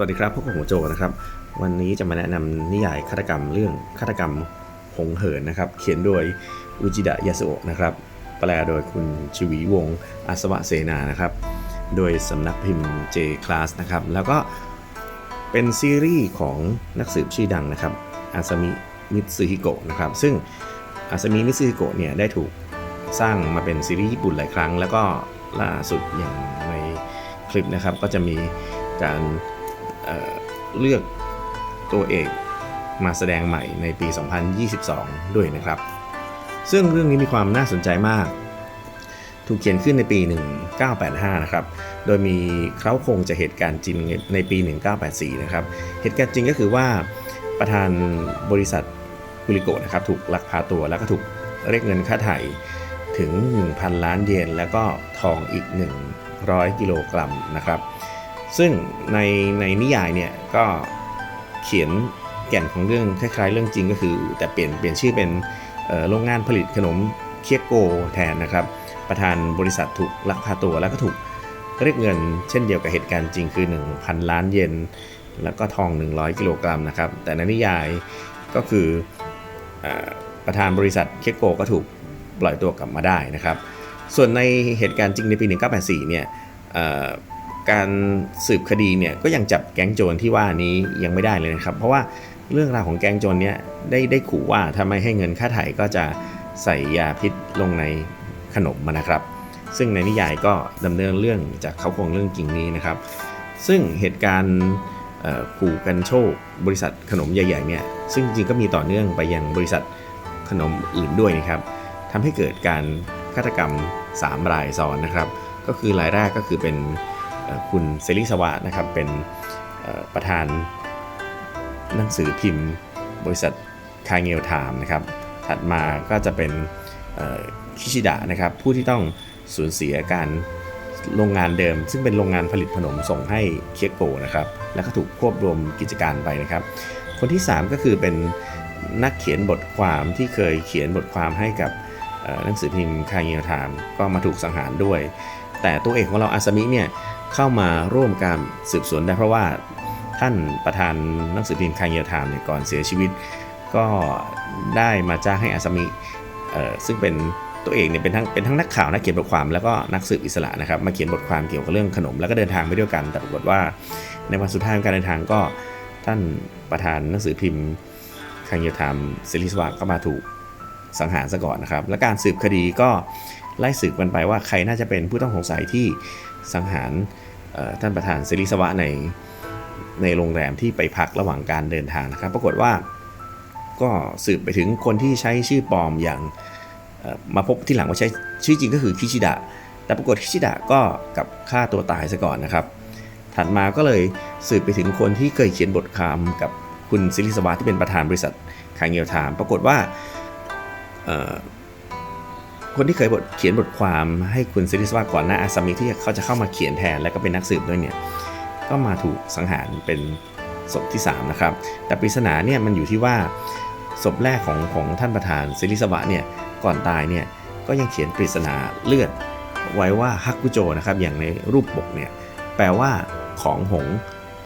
สวัสดีครับพวกผมโจนะครับ วันนี้จะมาแนะนำนิยายฆาตกรรมเรื่องฆาตกรรมหงเหินนะครับ เขียนโดยอุจิดะยาสุโอะนะครับ แปลโดยคุณชวีวงศ์อาสวะเสนานะครับ โดยสำนักพิมพ์ J Class นะครับ แล้วก็เป็นซีรีส์ของนักสืบชื่อดังนะครับอาซามิมิตซึฮิโกะนะครับ ซึ่งอาซามิมิตซึฮิโกะเนี่ยได้ถูกสร้างมาเป็นซีรีส์ญี่ปุ่นหลายครั้ง แล้วก็ล่าสุดอย่างในคลิปนะครับก็จะมีการ เเลือกตัวเอกมาแสดงใหม่ในปี 2022 ด้วยนะครับ ซึ่งเรื่องนี้มีความน่าสนใจมาก ถูกเขียนขึ้นในปี 1985 นะครับ โดยมีเคล้าคงจากเหตุการณ์จริงในปี 1984 นะครับ เหตุการณ์จริงก็คือว่าประธานบริษัทกุริโกนะครับถูกลักพาตัวแล้วก็ถูกเรียกเงินค่าไถ่ถึง 1,000 ล้านเยน แล้วก็ทองอีก 100 กิโลกรัมนะครับ ซึ่งในในนิยายเนี่ยก็เขียนแก่นของเรื่องคล้ายๆเรื่องจริงก็คือ แต่เปลี่ยนเปลี่ยนชื่อเป็นโรงงานผลิตขนมเคียโกแทนนะครับ ประธานบริษัทถูกลักพาตัวแล้วก็ถูกเรียกเงินเช่นเดียวกับเหตุการณ์จริงคือ 1,000 ล้านเยนแล้วก็ทอง 100 กิโลกรัมนะครับ แต่ในนิยายก็คืออประธานบริษัทเคียโกก็ถูกปล่อยตัวกลับมาได้นะครับ ส่วนในเหตุการณ์จริงในปี 1984 เนี่ยเอ่อ การสืบคดีเนี่ยก็ยังจับแก๊งโจรที่ว่านี้ยังไม่ได้เลยนะครับ เพราะว่าเรื่องราวของแก๊งโจรเนี่ยได้ได้ขู่ว่าถ้าไม่ให้เงินค่าไถ่ก็จะใส่ยาพิษลงในขนมมานะครับ ซึ่งในนิยายก็ดำเนินเรื่องจากเขาคงเรื่องจริงนี้นะครับ ซึ่งเหตุการณ์ขู่กันโชค บริษัทขนมใหญ่ๆเนี่ยซึ่งจริงก็มีต่อเนื่องไปยังบริษัทขนมอื่นด้วยนะครับทำให้เกิดการฆาตกรรม 3 รายซ้อนนะครับ ก็คือรายแรกก็คือเป็น คุณเซริสวะนะครับเป็นประธานหนังสือพิมพ์ บริษัทคาเงลไทม์นะครับถัดมาก็จะเป็นคิชิดะนะครับผู้ที่ต้องสูญเสียการโรงงานเดิม ซึ่งเป็นโรงงานผลิตขนมส่งให้เคียโกนะครับแล้วก็ถูกควบรวมกิจการไปนะครับ คนที่ 3 ก็คือเป็นนักเขียนบทความที่เคยเขียนบทความให้กับหนังสือพิมพ์คาเงลไทม์ก็มาถูกสังหารด้วย แต่ตัวเอกของเราอาซามิเนี่ย เข้ามาร่วมการสืบสวนได้เพราะว่าท่านประธานนังสือพิมพ์คาเงลไทม์เนี่ยก่อนเสียชีวิต ก็ได้มาจ้างให้อาซามิซึ่งเป็นตัวเอกเนี่ยเป็นทั้งเป็นทั้งนักข่าวนักเขียนบทความแล้วก็นักสืบอิสระนะครับมาเขียนบทความเกี่ยวกับเรื่องขนม แล้วก็เดินทางไปด้วยกันแต่ปรากฏว่าในวันสุดท้ายของการเดินทางก็ท่านประธานหนังสือพิมพ์คังเยธามซิลิสวาก็มาถูก สังหารซะก่อนนะครับ และการสืบคดีก็ไล่สืบกันไปว่าใครน่าจะเป็นผู้ต้องสงสัยที่สังหารท่านประธานซิลิสวะในในโรงแรมที่ไปพักระหว่างการเดินทางนะครับ ปรากฏว่าก็สืบไปถึงคนที่ใช้ชื่อปลอมอย่างมาพบที่หลังว่าใช้ชื่อจริงก็คือคิชิดะ แต่ปรากฏคิชิดะก็กับฆ่าตัวตายซะก่อนนะครับ ถัดมาก็เลยสืบไปถึงคนที่เคยเขียนบทความกับคุณซิลิสวาที่เป็นประธานบริษัทคางเงียวไทม์ปรากฏว่า คนที่เคยบทเขียนบทความให้คุณซิลิสวาก่อนหน้าอาซามิที่เขาจะเข้ามาเขียนแทนแล้วก็เป็นนักสืบด้วยเนี่ยก็มาถูกสังหารเป็นศพที่ 3 นะครับ แต่ปริศนาเนี่ยมันอยู่ที่ว่าศพแรกของของท่านประธานซิริสวะเนี่ยก่อนตายเนี่ยก็ยังเขียนปริศนาเลือดไว้ว่าฮักกุโจนะครับอย่างในรูปปกเนี่ยแปลว่าของหง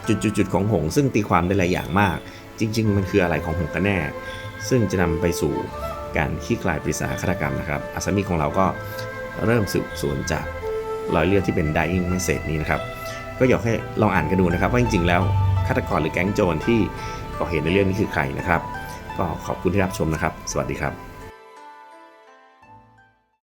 จุดๆของหง ซึ่งตีความได้หลายอย่างมาก จริง ๆ มันคืออะไรของหงกันแน่ ซึ่งจะนำไปสู่ การคลี่คลายปริศนาฆาตกรรมนะครับอาสามีของเราก็เริ่มสืบสวนจากรอยเลือดที่เป็น dying message นี้นะครับ ก็อยากให้ลองอ่านกันดูนะครับ ว่าจริงๆแล้วฆาตกรหรือแก๊งโจรที่ก่อเหตุในเรื่องนี้คือใครนะครับ ก็ขอบคุณที่รับชมนะครับ สวัสดีครับ